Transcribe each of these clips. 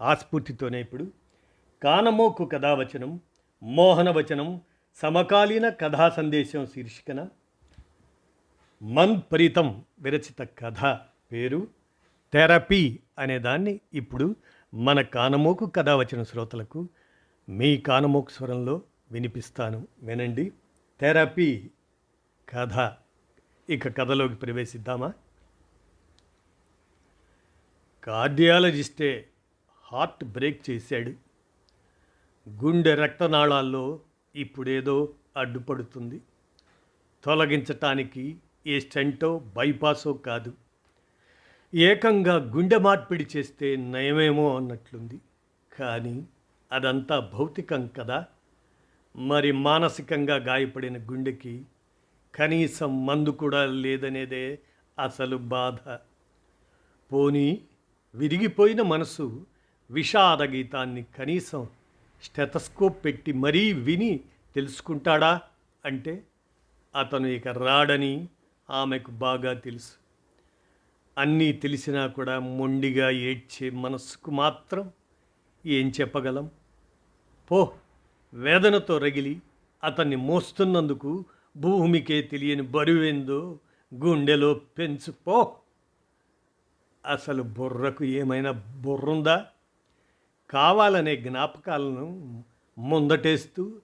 ఆస్ఫూర్తితోనే ఇప్పుడు. కానమోకు కథావచనం మోహనవచనం సమకాలీన కథా సందేశం శీర్షికన. మన్ప్రీతం విరచిత కథ పేరు. థెరపీ అనేదాన్ని ఇప్పుడు మన కానమోకు కథావచన శ్రోతలకు మీ కానమోకు స్వరంలో వినిపిస్తాను. వినండి. థెరపీ కథ. ఇక కథలోకి ప్రవేశిద్దామా? కార్డియాలజిస్టే హార్ట్ బ్రేక్ చేశాడు. గుండె రక్తనాళాల్లో ఇప్పుడేదో అడ్డుపడుతుంది. తొలగించటానికి ఏ స్టెంటో బైపాసో కాదు. ఏకంగా గుండె మార్పిడి చేస్తే నయమేమో అన్నట్లుంది. కానీ అదంతా భౌతికం కదా. మరి మానసికంగా గాయపడిన గుండెకి కనీసం మందు కూడా లేదనేదే అసలు బాధ. పోనీ విరిగిపోయిన మనసు విషాద గీతాన్ని కనీసం స్టెతస్కోప్ పెట్టి మరీ విని తెలుసుకుంటాడా అంటే అతను ఇక రాడని ఆమెకు బాగా తెలుసు. అన్నీ తెలిసినా కూడా మొండిగా ఏడ్చే మనస్సుకు మాత్రం ఏం చెప్పగలం? పో వేదనతో రగిలి అతన్ని మోస్తున్నందుకు భూమికే తెలియని బరువెందో గుండెలో పెంచు పో. అసలు బుర్రకు ఏమైనా బుర్రుందా? కావాలనే జ్ఞాపకాలను ముందటేస్తూ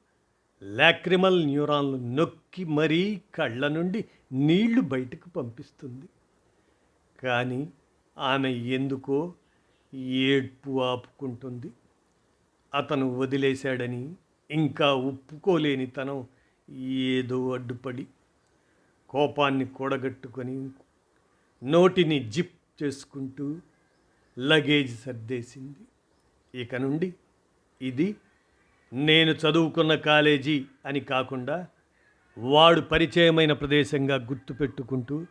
లాక్రిమల్ న్యూరాన్లు నొక్కి మరీ కళ్ళ నుండి నీళ్ళు బయటకు పంపిస్తుంది. కానీ ఆమె ఎందుకో ఏడ్పు ఆపుకుంటుంది. అతను వదిలేశాడని ఇంకా ఒప్పుకోలేని తనం ఏదో అడ్డుపడి కోపాన్ని కూడగట్టుకొని నోటిని జిప్ చేసుకుంటూ లగేజ్ సర్దేసింది. ఇక నుండి ఇది నేను చదువుకున్న కాలేజీ అని కాకుండా వాడు పరిచయమైన ప్రదేశంగా గుర్తుపెట్టుకుంటూ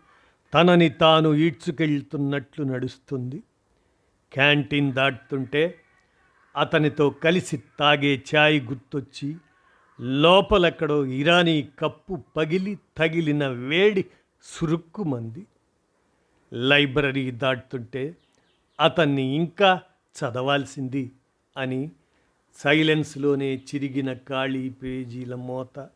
తనని తాను ఈడ్చుకెళ్తున్నట్లు నడుస్తుంది. క్యాంటీన్ దాటుతుంటే అతనితో కలిసి తాగే ఛాయ్ గుర్తొచ్చి లోపలెక్కడో ఇరానీ కప్పు పగిలి తగిలిన వేడి సురుక్కుమంది. లైబ్రరీ దాటుతుంటే అతన్ని ఇంకా చదవాల్సింది అని సైలెన్స్లోనే చిరిగిన ఖాళీ పేజీల మోత.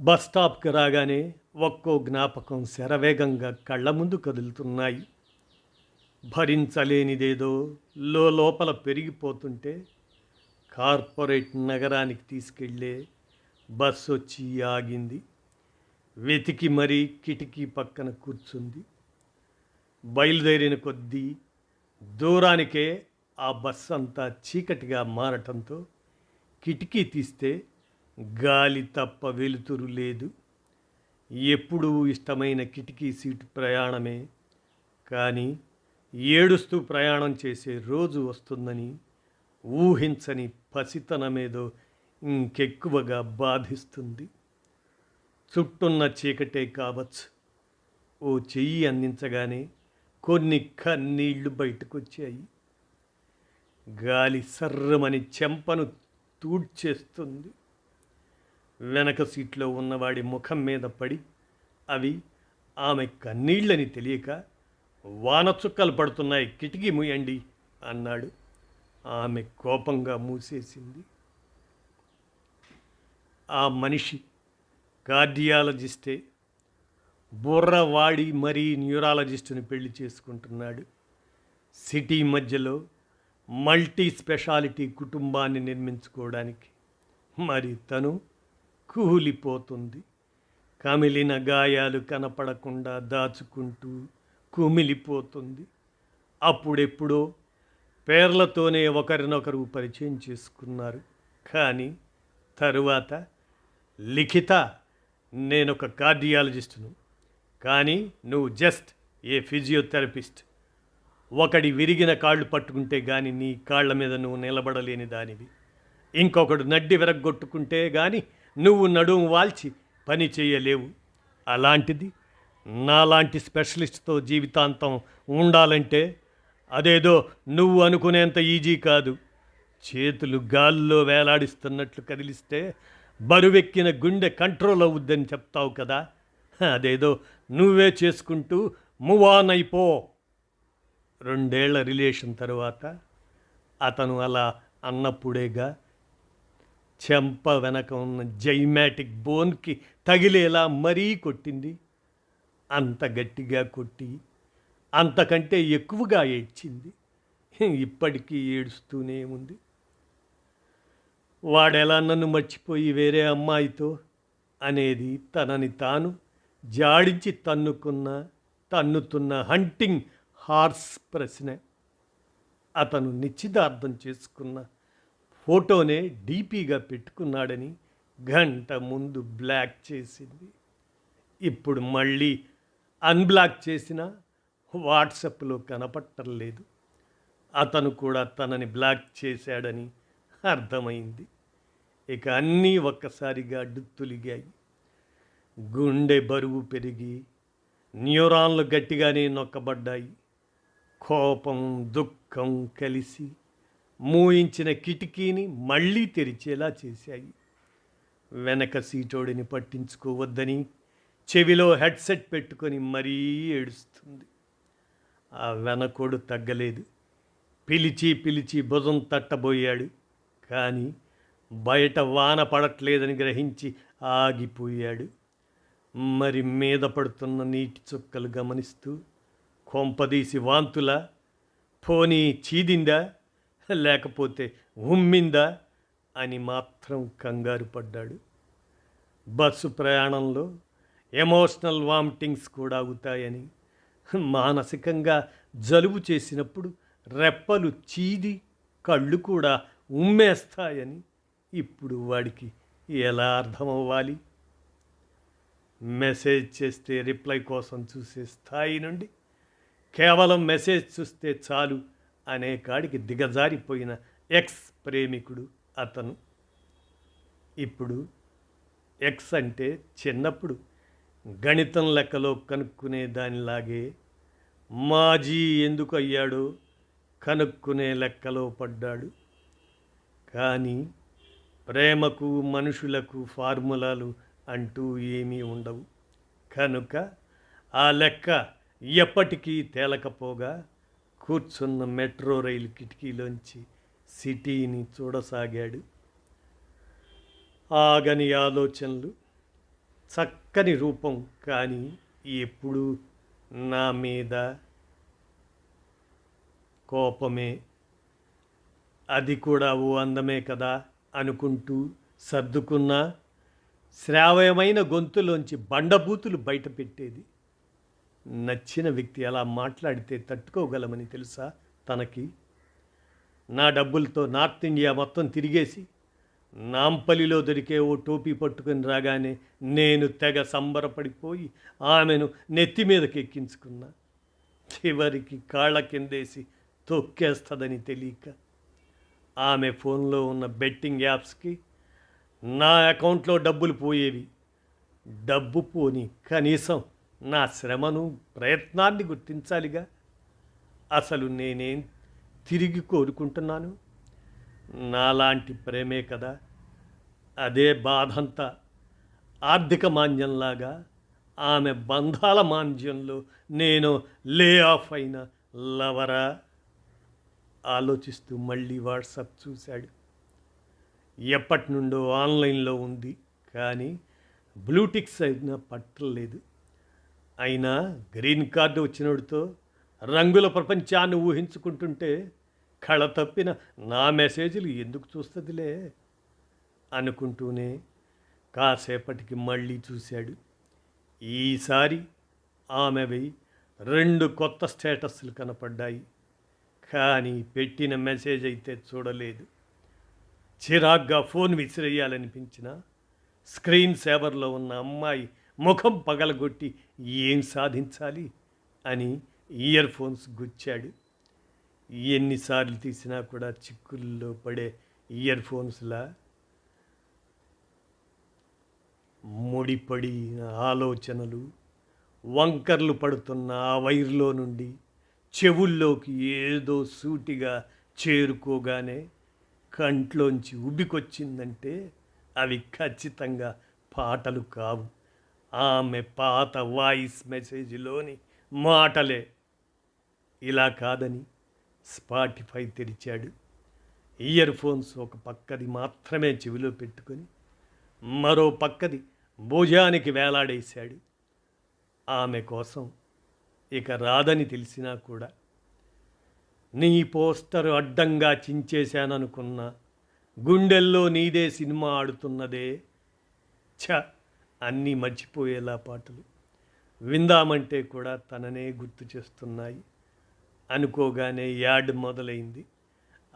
బస్ స్టాప్కి రాగానే ఒక్కో జ్ఞాపకం శరవేగంగా కళ్ళ ముందు కదులుతున్నాయి. భరించలేనిదేదో లో లోపల పెరిగిపోతుంటే కార్పొరేట్ నగరానికి తీసుకెళ్ళే బస్ వచ్చి ఆగింది. వెతికి మరీ కిటికీ పక్కన కూర్చుంది. బయలుదేరిన కొద్దీ దూరానికే ఆ బస్ అంతా చీకటిగా మారటంతో కిటికీ తీస్తే గాలి తప్ప వెలుతురు లేదు. ఎప్పుడూ ఇష్టమైన కిటికీ సీటు ప్రయాణమే. కానీ ఏడుస్తూ ప్రయాణం చేసే రోజు వస్తుందని ఊహించని పసితనమేదో ఇంకెక్కువగా బాధిస్తుంది. చుట్టున్న చీకటే కావచ్చు. ఓ చెయ్యి అందించగానే కొన్ని కన్నీళ్ళు బయటకొచ్చాయి. గాలి సర్రమని చెంపను తూడ్చేస్తుంది. వెనక సీట్లో ఉన్నవాడి ముఖం మీద పడి అవి ఆమె కన్నీళ్ళని తెలియక వాన చుక్కలు పడుతున్నాయి కిటికీ మూయండి అన్నాడు. ఆమె కోపంగా మూసేసింది. ఆ మనిషి కార్డియాలజిస్టే బుర్రవాడి మరీ న్యూరాలజిస్టుని పెళ్ళి చేసుకుంటున్నాడు. సిటీ మధ్యలో మల్టీ స్పెషాలిటీ కుటుంబాన్ని నిర్మించుకోవడానికి. మరి తను కూలిపోతుంది. కమిలిన గాయాలు కనపడకుండా దాచుకుంటూ కుమిలిపోతుంది. అప్పుడెప్పుడో పేర్లతోనే ఒకరినొకరు పరిచయం చేసుకున్నారు. కానీ తరువాత లిఖిత నేనొక కార్డియాలజిస్టును. కానీ నువ్వు జస్ట్ ఏ ఫిజియోథెరపిస్ట్. ఒకడి విరిగిన కాళ్ళు పట్టుకుంటే కానీ నీ కాళ్ళ మీద నువ్వు నిలబడలేని దానివి. ఇంకొకడు నడ్డి విరగ్గొట్టుకుంటే కానీ నువ్వు నడుము వాల్చి పని చేయలేవు. అలాంటిది నాలాంటి స్పెషలిస్ట్తో జీవితాంతం ఉండాలంటే అదేదో నువ్వు అనుకునేంత ఈజీ కాదు. చేతులు గాల్లో వేలాడిస్తున్నట్లు కదిలిస్తే బరువెక్కిన గుండె కంట్రోల్ అవుద్దని చెప్తావు కదా. అదేదో నువ్వే చేసుకుంటూ మూవ్ ఆన్ అయిపో. రెండేళ్ళ రిలేషన్ తర్వాత అతను అలా అన్నప్పుడేగా చెంప వెనక ఉన్న జైమాటిక్ బోన్కి తగిలేలా మరీ కొట్టింది. అంత గట్టిగా కొట్టి అంతకంటే ఎక్కువగా ఏడ్చింది. ఇప్పటికీ ఏడుస్తూనే ఉంది. వాడెలా నన్ను మర్చిపోయి వేరే అమ్మాయితో అనేది తనని తాను జాడించి తన్నుకున్న తన్నుతున్న హంటింగ్ హార్స్ ప్రశ్న. అతను నిశ్చితార్థం చేసుకున్న ఫోటోనే డీపీగా పెట్టుకున్నాడని గంట ముందు బ్లాక్ చేసింది. ఇప్పుడు మళ్ళీ అన్బ్లాక్ చేసిన వాట్సాప్లో కనపట్టలేదు అతను కూడా తనని బ్లాక్ చేశాడని అర్థమైంది. ఇక అన్నీ ఒక్కసారిగా అడ్డుతొలిగాయి. గుండె బరువు పెరిగి న్యూరాన్లు గట్టిగానే నొక్కబడ్డాయి. కోపం దుఃఖం కలిసి మూయించిన కిటికీని మళ్ళీ తెరిచేలా చేశాయి. వెనక సీటోడిని పట్టించుకోవద్దని చెవిలో హెడ్సెట్ పెట్టుకొని మరీ ఏడుస్తుంది. ఆ వెనకోడు తగ్గలేదు. పిలిచి పిలిచి భుజం తట్టబోయాడు. కానీ బయట వాన పడట్లేదని గ్రహించి ఆగిపోయాడు. మరి మీద పడుతున్న నీటి చుక్కలు గమనిస్తూ కొంపదీసి వాంతులా పోనీ చీదిందా లేకపోతే ఉమ్మిందా అని మాత్రం కంగారు పడ్డాడు. బస్సు ప్రయాణంలో ఎమోషనల్ వామిటింగ్స్ కూడా అవుతాయని మానసికంగా జలుబు చేసినప్పుడు రెప్పలు చీది కళ్ళు కూడా ఉమ్మేస్తాయని ఇప్పుడు వాడికి ఎలా అర్థమవ్వాలి? మెసేజ్ చేస్తే రిప్లై కోసం చూసే స్థాయి నుండి కేవలం మెసేజ్ చూస్తే చాలు అనే కాడికి దిగజారిపోయిన ఎక్స్ ప్రేమికుడు అతను. ఇప్పుడు ఎక్స్ అంటే చిన్నప్పుడు గణితం లెక్కలో కనుక్కునే దానిలాగే మాజీ ఎందుకు అయ్యాడో కనుక్కునే లెక్కలో పడ్డాడు. కానీ ప్రేమకు మనుషులకు ఫార్ములాలు అంటూ ఏమీ ఉండవు. కనుక ఆ లెక్క ఎప్పటికీ తేలకపోగా కూర్చున్న మెట్రో రైలు కిటికీలోంచి సిటీని చూడసాగాడు. ఆగని ఆలోచనలు చక్కని రూపం కానీ ఎప్పుడు నా మీద కోపమే. అది కూడా ఓ అందమే కదా అనుకుంటూ సర్దుకున్న శ్రావ్యమైన గొంతులోంచి బండబూతులు బయటపెట్టేది నచ్చిన వ్యక్తి అలా మాట్లాడితే తట్టుకోగలమని తెలుసా తనకి? నా డబ్బులతో నార్త్ ఇండియా మొత్తం తిరిగేసి నాంపల్లిలో దొరికే ఓ టోపీ పట్టుకుని రాగానే నేను తెగ సంబరపడిపోయి ఆమెను నెత్తి మీదకి ఎక్కించుకున్నా. చివరికి కాళ్ళ కిందేసి తొక్కేస్తుందని తెలియక ఆమె ఫోన్లో ఉన్న బెట్టింగ్ యాప్స్కి నా అకౌంట్లో డబ్బులు పోయేవి. డబ్బు పోని కనీసం నా శ్రమను ప్రయత్నాన్ని గుర్తించాలిగా. అసలు నేనేం తిరిగి కోరుకుంటున్నాను? నాలాంటి ప్రేమే కదా. అదే బాధంతా. ఆర్థిక మాంద్యంలాగా. ఆమె బంధాల మాంద్యంలో నేను లే ఆఫ్ అయిన లవరా. ఆలోచిస్తూ మళ్ళీ వాట్సాప్ చూశాడు. ఎప్పటి నుండో ఆన్లైన్లో ఉంది కానీ బ్లూటిక్స్ అయినా పట్టలేదు. అయినా గ్రీన్ కార్డు వచ్చినోడితో రంగుల ప్రపంచాన్ని ఊహించుకుంటుంటే కళ తప్పిన నా మెసేజ్లు ఎందుకు చూస్తుందిలే అనుకుంటూనే కాసేపటికి మళ్ళీ చూశాడు. ఈసారి ఆమెవి రెండు కొత్త స్టేటస్లు కనపడ్డాయి కానీ పెట్టిన మెసేజ్ అయితే చూడలేదు. చిరాగ్గా ఫోన్ విసిరేయాలనిపించిన స్క్రీన్ సేవర్లో ఉన్న అమ్మాయి ముఖం పగలగొట్టి ఏం సాధించాలి అని ఇయర్ ఫోన్స్ గుచ్చాడు. ఎన్నిసార్లు తీసినా కూడా చిక్కుల్లో పడే ఇయర్ ఫోన్స్లా ముడిపడిన ఆలోచనలు వంకర్లు పడుతున్న ఆ వైర్లో నుండి చెవుల్లోకి ఏదో సూటిగా చేరుకోగానే కంట్లోంచి ఉబికొచ్చిందంటే అవి ఖచ్చితంగా పాటలు కావు. ఆమె పాత వాయిస్ మెసేజ్లోని మాటలే. ఇలా కాదని స్పాటిఫై తెరిచాడు. ఇయర్ ఫోన్స్ ఒక పక్కది మాత్రమే చెవిలో పెట్టుకొని మరో పక్కది భుజానికి వేలాడేశాడు. ఆమె కోసం ఇక రాదని తెలిసినా కూడా నీ పోస్టర్ అడ్డంగా చించేశాననుకున్నా. గుండెల్లో నీదే సినిమా ఆడుతున్నదే. ఛ! అన్నీ మర్చిపోయేలా పాటలు. విందామంటే కూడా తననే గుర్తు చేస్తున్నాయి. అనుకోగానే యాడ్ మొదలైంది.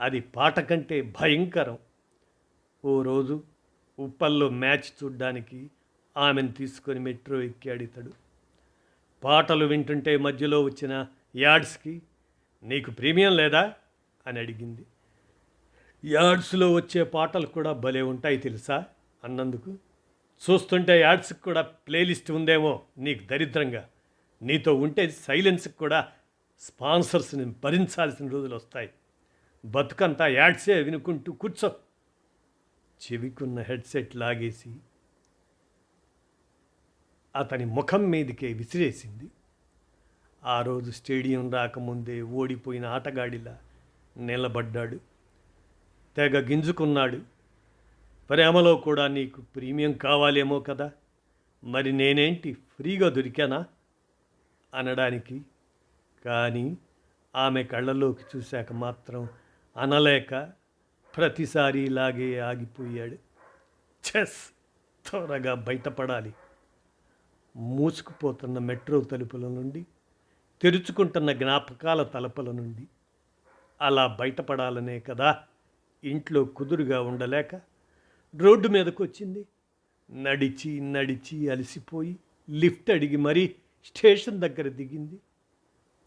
అది పాట కంటే భయంకరం. ఓ రోజు ఉప్పల్లో మ్యాచ్ చూడ్డానికి ఆమెను తీసుకొని మెట్రో ఎక్కాడు ఇతడు. పాటలు వింటుంటే మధ్యలో వచ్చిన యాడ్స్కి నీకు ప్రీమియం లేదా? అని అడిగింది. యాడ్స్లో వచ్చే పాటలు కూడా భలే ఉంటాయి తెలుసా? అన్నందుకు. చూస్తుంటే యాడ్స్కి కూడా ప్లేలిస్ట్ ఉందేమో నీకు దరిద్రంగా. నీతో ఉంటే సైలెన్స్కి కూడా స్పాన్సర్స్ని భరించాల్సిన రోజులు వస్తాయి. బతుకంతా యాడ్సే వినుకుంటూ కూర్చో. చెవికున్న హెడ్సెట్ లాగేసి అతని ముఖం మీదకే విసిరేసింది. ఆ రోజు స్టేడియం రాకముందే ఓడిపోయిన ఆటగాడిలా నిలబడ్డాడు. తెగ గింజుకున్నాడు. ప్రేమలో కూడా నీకు ప్రీమియం కావాలేమో కదా? మరి నేనేంటి ఫ్రీగా దొరికానా? అనడానికి కానీ ఆమె కళ్ళలోకి చూశాక మాత్రం అనలేక ప్రతిసారి ఇలాగే ఆగిపోయాడు. చెస్! త్వరగా బయటపడాలి. మూసుకుపోతున్న మెట్రో తలుపుల నుండి తెరుచుకుంటున్న జ్ఞాపకాల తలపల నుండి. అలా బయటపడాలనే కదా ఇంట్లో కుదురుగా ఉండలేక రోడ్డు మీదకు వచ్చింది నడిచి నడిచి అలసిపోయి లిఫ్ట్ అడిగి మరీ స్టేషన్ దగ్గర దిగింది.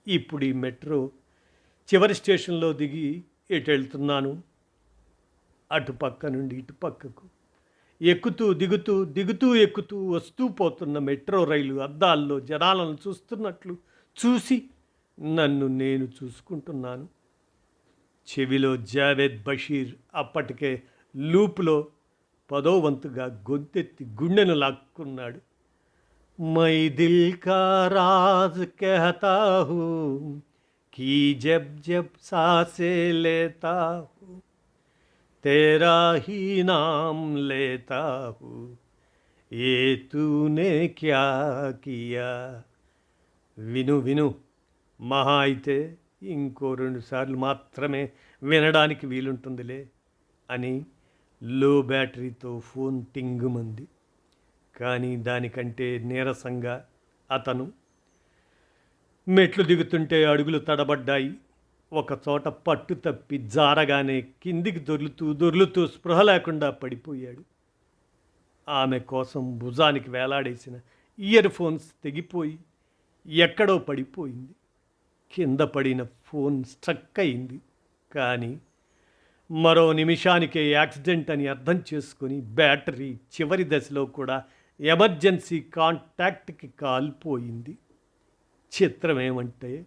ఇప్పుడు ఈ మెట్రో చివరి స్టేషన్లో దిగి ఎటు వెళ్తున్నాను నుండి ఇటుపక్కకు ఎక్కుతూ దిగుతూ దిగుతూ ఎక్కుతూ వస్తూ పోతున్న మెట్రో రైలు అద్దాల్లో జనాలను చూస్తున్నట్లు చూసి నన్ను నేను చూసుకుంటున్నాను. చెవిలో జావేద్ బషీర్ అప్పటికే లూపులో పదోవంతుగా గొంతెత్తి గుండెను లాక్కున్నాడు. మై దిల్ కా రాజ్ హూ కీ జబ్ జబ్ సాసే లేతా హూ తేరా హీ నామ్ లేతా హూ ఏ తూనే క్యా కియా? విను విను. మహా అయితే ఇంకో రెండు సార్లు మాత్రమే వినడానికి వీలుంటుందిలే అని లో బ్యాటరీతో ఫోన్ టింగుమంది. కానీ దానికంటే నీరసంగా అతను మెట్లు దిగుతుంటే అడుగులు తడబడ్డాయి. ఒక చోట పట్టు తప్పి జారగానే కిందికి దొర్లుతూ దొర్లుతూ స్పృహ లేకుండా పడిపోయాడు. ఆమె కోసం భుజానికి వేలాడేసిన ఇయర్ ఫోన్స్ తెగిపోయి ఎక్కడో పడిపోయింది. కింద పడిన ఫోన్ స్ట్రక్ అయింది. కానీ మరో నిమిషానికే యాక్సిడెంట్ అని అర్థం చేసుకొని బ్యాటరీ చివరి దశలో కూడా ఎమర్జెన్సీ కాంటాక్ట్కి కాల్పోయింది. చిత్రం ఏమంటే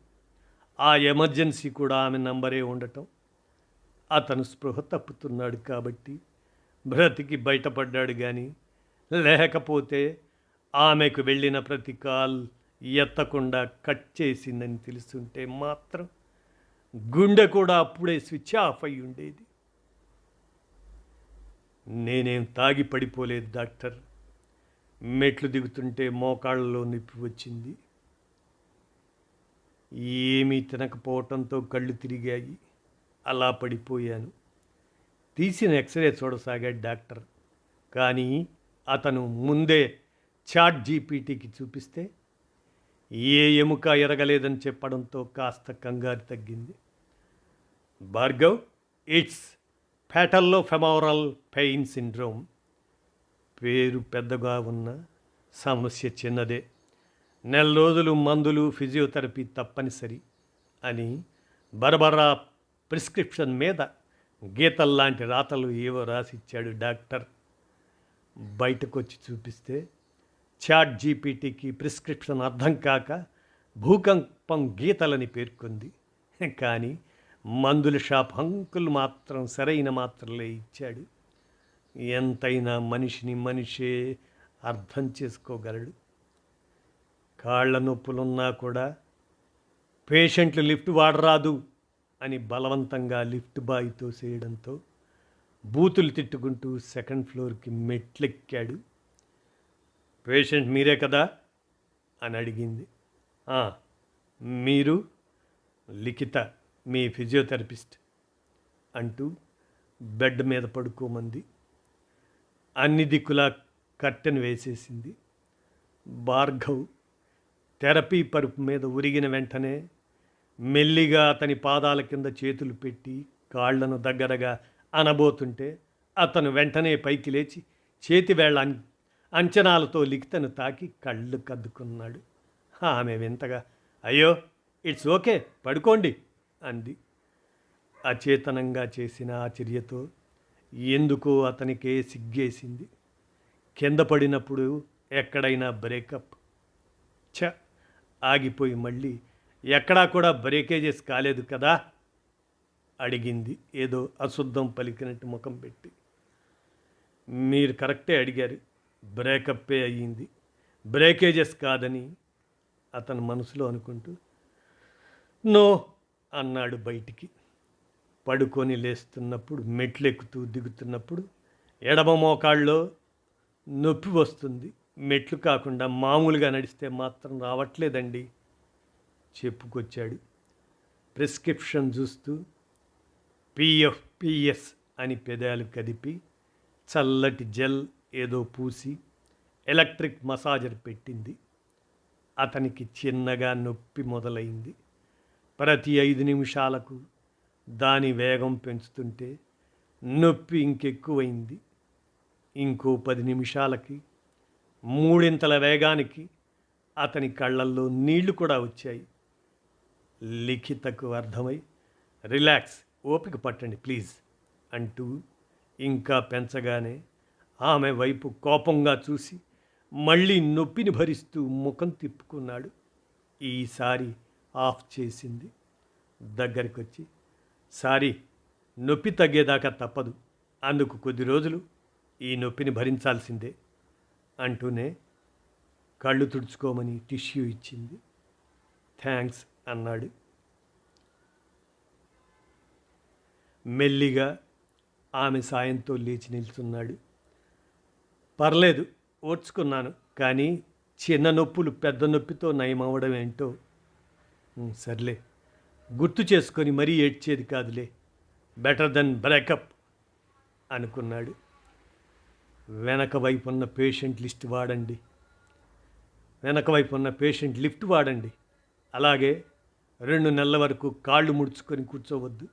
ఆ ఎమర్జెన్సీ కూడా ఆమె నంబరే ఉండటం. అతను స్పృహ తప్పుతున్నాడు కాబట్టి బ్రతికి బయటపడ్డాడు కానీ లేకపోతే ఆమెకు వెళ్ళిన ప్రతి కాల్ ఎత్తకుండా కట్ చేసిందని తెలుస్తుంటే మాత్రం గుండె కూడా అప్పుడే స్విచ్ ఆఫ్ అయి ఉండేది. నేనేం తాగి పడిపోలేదు డాక్టర్. మెట్లు దిగుతుంటే మోకాళ్ళలో నొప్పి వచ్చింది. ఏమీ తినకపోవటంతో కళ్ళు తిరిగాయి. అలా పడిపోయాను. తీసిన ఎక్స్రే చూడసాగాడు డాక్టర్. కానీ అతను ముందే చాట్ జీపీటీకి చూపిస్తే ఏ ఎముక ఎరగలేదని చెప్పడంతో కాస్త కంగారు తగ్గింది. Bhargav it's patellofemoral pain syndrome. పేరు పెద్దగా ఉన్న సమస్య చిన్నదే. నెల రోజులు మందులు ఫిజియోథెరపీ తప్పనిసరి అని బరబరా ప్రిస్క్రిప్షన్ మీద గీతల్లాంటి రాతలు ఏవో రాసిచ్చాడు డాక్టర్. బయటకొచ్చి చూపిస్తే చాట్ జీపీటీకి ప్రిస్క్రిప్షన్ అర్థం కాక భూకంపం గీతలని పేర్కొంది. కానీ మందుల షాప్ హంకులు మాత్రం సరైన మాత్రలే ఇచ్చాడు. ఎంతైనా మనిషిని మనిషే అర్థం చేసుకోగలడు. కాళ్ళ నొప్పులున్నా కూడా పేషెంట్లు లిఫ్ట్ వాడరాదు అని బలవంతంగా లిఫ్ట్ బాయ్తో చేయడంతో బూతులు తిట్టుకుంటూ సెకండ్ ఫ్లోర్కి మెట్లెక్కాడు. పేషెంట్ మీరే కదా? అని అడిగింది. మీరు లిఖిత మీ ఫిజియోథెరపిస్ట్ అంటూ బెడ్ మీద పడుకోమంది. అన్ని దిక్కులా కర్టెన్ వేసేసింది. భార్గవ్ థెరపీ పరుపు మీద ఉరిగిన వెంటనే మెల్లిగా అతని పాదాల కింద చేతులు పెట్టి కాళ్ళను దగ్గరగా అనబోతుంటే అతను వెంటనే పైకి లేచి చేతి వేళ్ళ అం- అంచనాలతో లిఖితను తాకి కళ్ళు కద్దుకున్నాడు. ఆమె వింతగా అయ్యో ఇట్స్ ఓకే పడుకోండి అంది. అచేతనంగా చేసిన ఆ చర్యతో ఎందుకో అతనికే సిగ్గేసింది? కింద పడినప్పుడు ఎక్కడైనా బ్రేకప్? ఛ ఆగిపోయి మళ్ళీ ఎక్కడా కూడా బ్రేకేజెస్ కాలేదు కదా? అడిగింది ఏదో అశుద్ధం పలికినట్టు ముఖం పెట్టి. మీరు కరెక్టే అడిగారు. బ్రేకప్పే అయ్యింది. బ్రేకేజెస్ కాదని అతను మనసులో అనుకుంటూ నో అన్నాడు బయటికి. పడుకొని లేస్తున్నప్పుడు మెట్లెక్కుతూ దిగుతున్నప్పుడు ఎడమ మోకాళ్ళలో నొప్పి వస్తుంది. మెట్లు కాకుండా మామూలుగా నడిస్తే మాత్రం రావట్లేదండి చెప్పుకొచ్చాడు. ప్రిస్క్రిప్షన్ చూస్తూ పిఎఫ్ పిఎస్ అని పెదాలు కదిపి చల్లటి జెల్ ఏదో పూసి ఎలక్ట్రిక్ మసాజర్ పెట్టింది. అతనికి చిన్నగా నొప్పి మొదలైంది. ప్రతి ఐదు నిమిషాలకు దాని వేగం పెంచుతుంటే నొప్పి ఇంకెక్కువైంది. ఇంకో పది నిమిషాలకి మూడింతల వేగానికి అతని కళ్ళల్లో నీళ్ళు కూడా వచ్చాయి. లిఖితకు అర్థమై రిలాక్స్ ఓపిక పట్టండి ప్లీజ్ అంటూ ఇంకా పెంచగానే ఆమె వైపు కోపంగా చూసి మళ్ళీ నొప్పిని భరిస్తూ ముఖం తిప్పుకున్నాడు. ఈసారి ఆఫ్ చేసింది. దగ్గరికి వచ్చి సారీ నొప్పి తగ్గేదాకా తప్పదు. అందుకు కొద్ది రోజులు ఈ నొప్పిని భరించాల్సిందే అంటూనే కళ్ళు తుడుచుకోమని టిష్యూ ఇచ్చింది. థ్యాంక్స్ అన్నాడు. మెల్లిగా ఆమె సాయంతో లేచి నిల్చున్నాడు. పర్లేదు ఓడ్చుకున్నాను కానీ చిన్న నొప్పులు పెద్ద నొప్పితో నయమవడం ఏంటో? సర్లే. గుర్తు చేసుకొని మరీ ఏడ్చేది కాదులే. బెటర్ దెన్ బ్రేకప్ అనుకున్నాడు. వెనక వైపు ఉన్న పేషెంట్ లిస్ట్ వాడండి. వెనక వైపు ఉన్న పేషెంట్ లిఫ్ట్ వాడండి. అలాగే రెండు నెలల వరకు కాళ్ళు ముడుచుకొని కూర్చోవద్దు.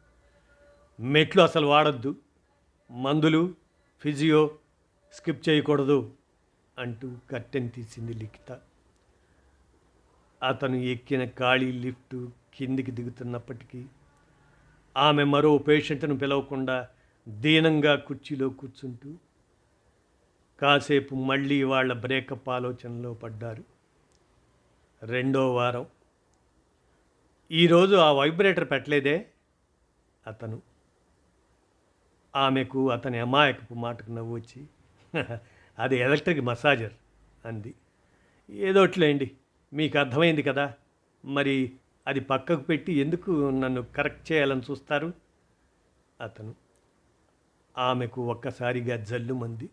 మెట్లు అసలు వాడద్దు. మందులు ఫిజియో స్కిప్ చేయకూడదు అంటూ కర్టెన్ తీసింది లిఖిత. అతను ఎక్కిన ఖాళీ లిఫ్ట్ కిందికి దిగుతున్నప్పటికీ ఆమె మరో పేషెంట్ను పిలవకుండా దీనంగా కుర్చీలో కూర్చుంటూ కాసేపు మళ్ళీ వాళ్ళ బ్రేకప్ ఆలోచనలో పడ్డారు. రెండో వారం. ఈరోజు ఆ వైబ్రేటర్ పెట్టలేదే? అతను. ఆమెకు అతని అమాయకపు మాటకు నవ్వు వచ్చి అది ఎలక్ట్రిక్ మసాజర్ అంది. ఏదోట్లేండి మీకు అర్థమైంది కదా. మరి అది పక్కకు పెట్టి ఎందుకు నన్ను కరెక్ట్ చేయాలని చూస్తారు? అతను ఆమెకు ఒక్కసారిగా జల్లుమంది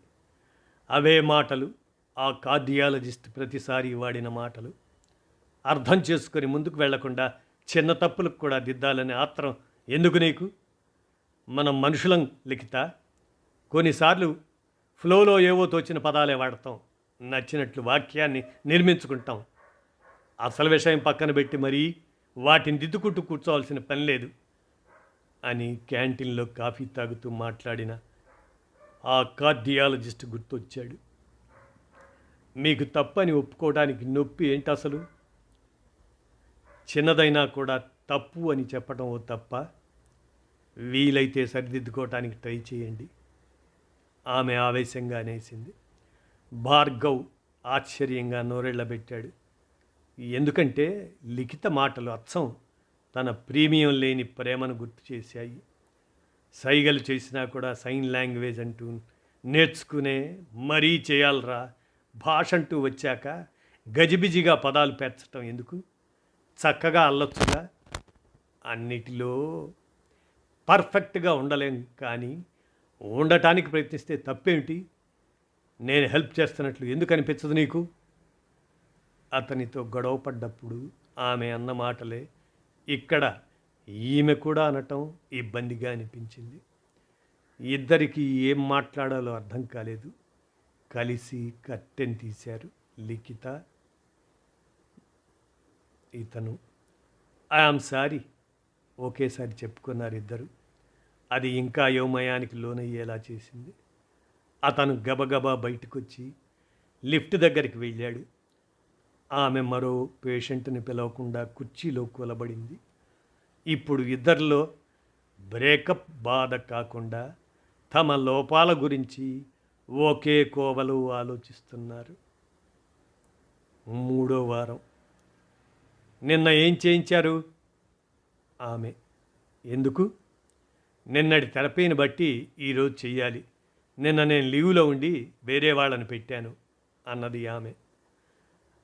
అవే మాటలు ఆ కార్డియాలజిస్ట్ ప్రతిసారి వాడిన మాటలు. అర్థం చేసుకొని ముందుకు వెళ్ళకుండా చిన్న తప్పులకు కూడా దిద్దాలనే ఆత్రం ఎందుకు నీకు? మనం మనుషులం లిఖిత. కొన్నిసార్లు ఫ్లోలో ఏవో తోచిన పదాలే వాడతాం. నచ్చినట్లు వాక్యాన్ని నిర్మించుకుంటాం. అసలు విషయం పక్కన పెట్టి మరీ వాటిని దిద్దుకుంటూ కూర్చోవాల్సిన పని లేదు అని క్యాంటీన్లో కాఫీ తాగుతూ మాట్లాడిన ఆ కార్డియాలజిస్ట్ గుర్తొచ్చాడు. మీకు తప్పని ఒప్పుకోవడానికి నొప్పి ఏంటి అసలు? చిన్నదైనా కూడా తప్పు అని చెప్పడం ఓ తప్ప వీలైతే సరిదిద్దుకోవటానికి ట్రై చేయండి. ఆమె ఆవేశంగా అనేసింది. భార్గవ్ ఆశ్చర్యంగా నోరెళ్ళబెట్టాడు. ఎందుకంటే లిఖిత మాటలు అచ్చం తన ప్రీమియం లేని ప్రేమను గుర్తు చేశాయి. సైగలు చేసినా కూడా సైన్ లాంగ్వేజ్ అంటూ నేర్చుకునే మరీ చేయాలరా భాష అంటూ వచ్చాక గజిబిజిగా పదాలు పెంచటం ఎందుకు? చక్కగా అల్లొచ్చుగా? అన్నిటిలో పర్ఫెక్ట్గా ఉండలేం కానీ ఉండటానికి ప్రయత్నిస్తే తప్పేమిటి? నేను హెల్ప్ చేస్తున్నట్లు ఎందుకు అనిపించదు నీకు? అతనితో గొడవ పడ్డప్పుడు ఆమె అన్న మాటలే ఇక్కడ ఈమె కూడా అనటం ఇబ్బందిగా అనిపించింది. ఇద్దరికి ఏం మాట్లాడాలో అర్థం కాలేదు. కలిసి కట్టెన్ తీశారు లిఖిత. ఇతను ఐఆమ్ సారీ ఒకేసారి చెప్పుకున్నారు ఇద్దరు. అది ఇంకా యోమయానికి లోనయ్యేలా చేసింది. అతను గబగబా బయటకొచ్చి లిఫ్ట్ దగ్గరికి వెళ్ళాడు. ఆమె మరో పేషెంట్ని పిలవకుండా కుర్చీలో కూలబడింది. ఇప్పుడు ఇద్దరిలో బ్రేకప్ బాధ కాకుండా తమ లోపాల గురించి ఒకే కోవలు ఆలోచిస్తున్నారు. మూడో వారం. నిన్న ఏం చేయించారు? ఆమె. ఎందుకు? నిన్నటి థెరపీని బట్టి ఈరోజు చెయ్యాలి. నిన్న నేను లీవ్లో ఉండి వేరే వాళ్ళని పెట్టాను అన్నది ఆమె.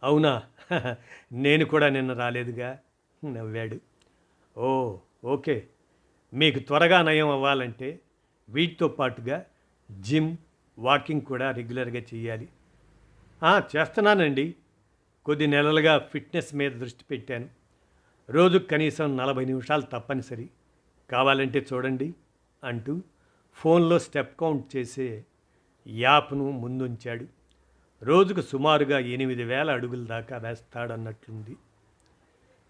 అవునా? నేను కూడా నిన్న రాలేదుగా? నవ్వాడు. ఓ ఓకే. మీకు త్వరగా నయం అవ్వాలంటే వీటితో పాటుగా జిమ్ వాకింగ్ కూడా రెగ్యులర్గా చేయాలి చేస్తున్నానండి. కొద్ది నెలలుగా ఫిట్నెస్ మీద దృష్టి పెట్టాను. రోజుకు కనీసం నలభై నిమిషాలు తప్పనిసరి. కావాలంటే చూడండి అంటూ ఫోన్లో స్టెప్ కౌంట్ చేసే యాప్ను ముందుంచాడు. రోజుకు సుమారుగా ఎనిమిది వేల అడుగుల దాకా వేస్తాడన్నట్లుంది.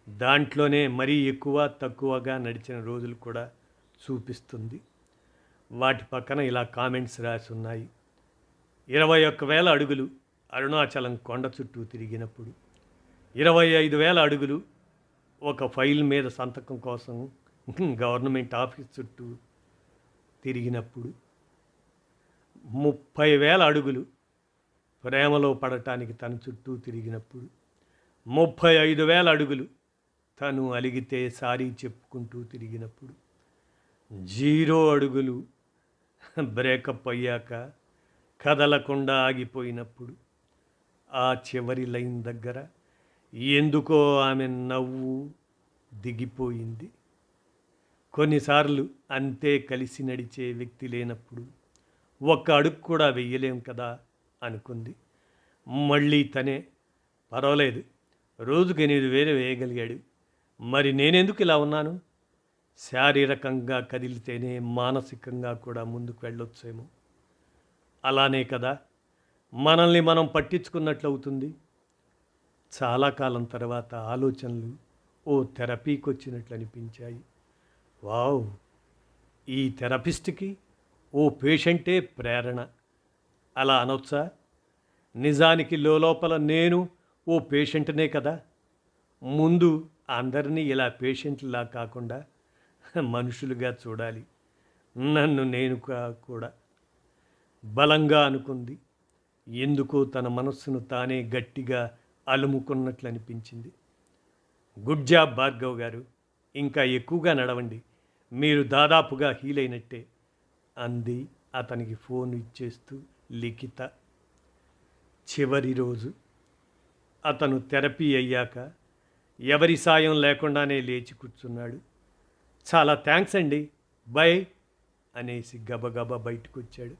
దాంట్లోనే మరీ ఎక్కువ తక్కువగా నడిచిన రోజులు కూడా చూపిస్తుంది. వాటి పక్కన ఇలా కామెంట్స్ రాసి ఉన్నాయి ఇరవై ఒక్క వేల అడుగులు అరుణాచలం కొండ చుట్టూ తిరిగినప్పుడు ఇరవై ఐదు వేల అడుగులు ఒక ఫైల్ మీద సంతకం కోసం గవర్నమెంట్ ఆఫీస్ చుట్టూ తిరిగినప్పుడు ముప్పై వేల అడుగులు ప్రేమలో పడటానికి తన చుట్టూ తిరిగినప్పుడు ముప్పై ఐదు వేల అడుగులు తను అలిగితే సారీ చెప్పుకుంటూ తిరిగినప్పుడు జీరో అడుగులు బ్రేకప్ అయ్యాక కదలకుండా ఆగిపోయినప్పుడు ఆ చివరి లైన్ దగ్గర ఎందుకో ఆమె నవ్వు దిగిపోయింది. కొన్నిసార్లు అంతే కలిసి నడిచే వ్యక్తి లేనప్పుడు ఒక్క అడుగు కూడా వెయ్యలేం కదా అనుకుంది. మళ్ళీ తనే పర్వాలేదు రోజుకి ఎనిమిది వేలు వేయగలిగాడు. మరి నేనెందుకు ఇలా ఉన్నాను? శారీరకంగా కదిలితేనే మానసికంగా కూడా ముందుకు వెళ్ళొచ్చేమో. అలానే కదా మనల్ని మనం పట్టించుకున్నట్లు అవుతుంది. చాలా కాలం తర్వాత ఆలోచనలు ఓ థెరపీకి వచ్చినట్లు అనిపించాయి. వావ్. ఈ థెరపిస్ట్కి ఓ పేషెంటే ప్రేరణ. అలా అనొచ్చా? నిజానికి లోపల నేను ఓ పేషెంట్నే కదా? ముందు అందరినీ ఇలా పేషెంట్లా కాకుండా మనుషులుగా చూడాలి. నన్ను నేను కూడా. బలంగా అనుకుంది. ఎందుకో తన మనస్సును తానే గట్టిగా అలుముకున్నట్లు అనిపించింది గుడ్ జాబ్ భార్గవ్ గారు. ఇంకా ఎక్కువగా నడవండి. మీరు దాదాపుగా హీల్ అయినట్టే. అంది అతనికి ఫోన్ ఇచ్చేస్తూ లిఖిత. చివరి రోజు అతను థెరపీ అయ్యాక ఎవరి సాయం లేకుండానే లేచి కూర్చున్నాడు. చాలా థ్యాంక్స్ అండి. బై అనేసి గబగబా బయటకు వచ్చాడు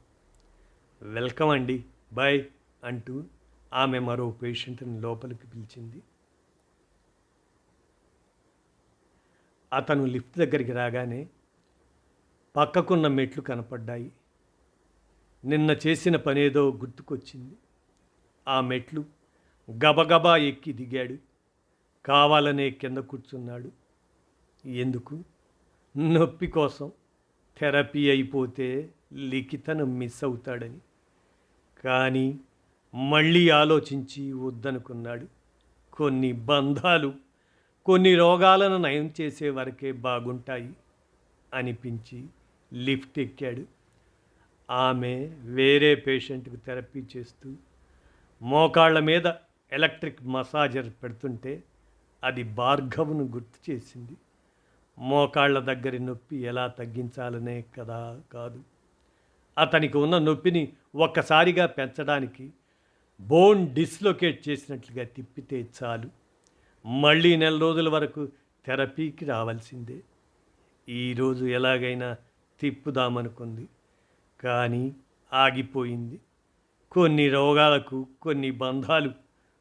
వెల్కమ్ అండి బాయ్ అంటూ ఆమె మరో పేషెంట్ని లోపలికి పిలిచింది. అతను లిఫ్ట్ దగ్గరికి రాగానే పక్కకున్న మెట్లు కనపడ్డాయి. నిన్న చేసిన పనేదో గుర్తుకొచ్చింది. ఆ మెట్లు గబగబా ఎక్కి దిగాడు. కావాలనే కింద కూర్చున్నాడు. ఎందుకు? నొప్పి కోసం థెరపీ అయిపోతే లిఖితను మిస్ అవుతాడని. కానీ మళ్ళీ ఆలోచించి వద్దనుకున్నాడు. కొన్ని బంధాలు కొన్ని రోగాలను నయం చేసే వరకే బాగుంటాయి అనిపించి లిఫ్ట్ ఎక్కాడు. ఆమె వేరే పేషెంట్కి థెరపీ చేస్తూ మోకాళ్ళ మీద ఎలక్ట్రిక్ మసాజర్ పెడుతుంటే అది భార్గవును గుర్తు చేసింది. మోకాళ్ళ దగ్గర నొప్పి ఎలా తగ్గించాలనే కదా కాదు. అతనికి ఉన్న నొప్పిని ఒక్కసారిగా పెంచడానికి బోన్ డిస్లొకేట్ చేసినట్లుగా తిప్పితే చాలు. మళ్ళీ నెల రోజుల వరకు థెరపీకి రావాల్సిందే. ఈరోజు ఎలాగైనా తిప్పుదామనుకుంది. కానీ ఆగిపోయింది. కొన్ని రోగాలకు కొన్ని బంధాలు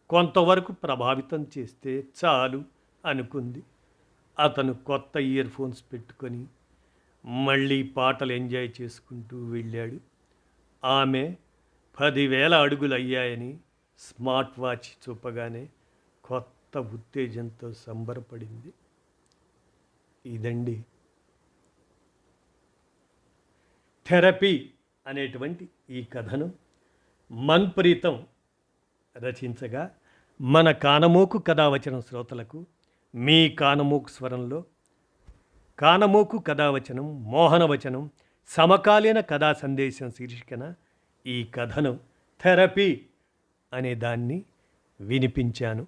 కొంతవరకు ప్రభావితం చేస్తే చాలు అనుకుంది. అతను కొత్త ఇయర్ ఫోన్స్ పెట్టుకొని మళ్ళీ పాటలు ఎంజాయ్ చేసుకుంటూ వెళ్ళాడు. ఆమె పదివేల అడుగులు అయ్యాయని స్మార్ట్ వాచ్ చూపగానే కొత్త ఉత్తేజంతో సంబరపడింది. ఇదండి థెరపీ అనేటువంటి ఈ కథను మన్ప్రీతం రచించగా మన కానమోకు కథావచనం శ్రోతలకు మీ కానమోకు స్వరంలో కానమోకు కథావచనం మోహనవచనం సమకాలీన కథా సందేశం శీర్షికన ఈ కథను థెరపీ అనే దాన్ని వినిపించాను.